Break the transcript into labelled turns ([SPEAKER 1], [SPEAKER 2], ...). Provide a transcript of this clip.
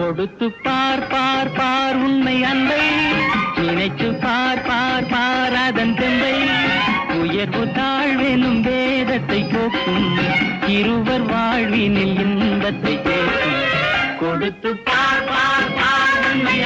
[SPEAKER 1] கொடுத்து பார் பார் பார் உண்மை அன்பை. நினைச்சு பார் பார் பார் அதன் தெம்பை. உயர்வு தாழ்வெனும் வேதத்தை போக்கும். இருவர் வாழ்வினில் இன்பத்தை கேட்கும். கொடுத்து பார் பார் பார் உண்மை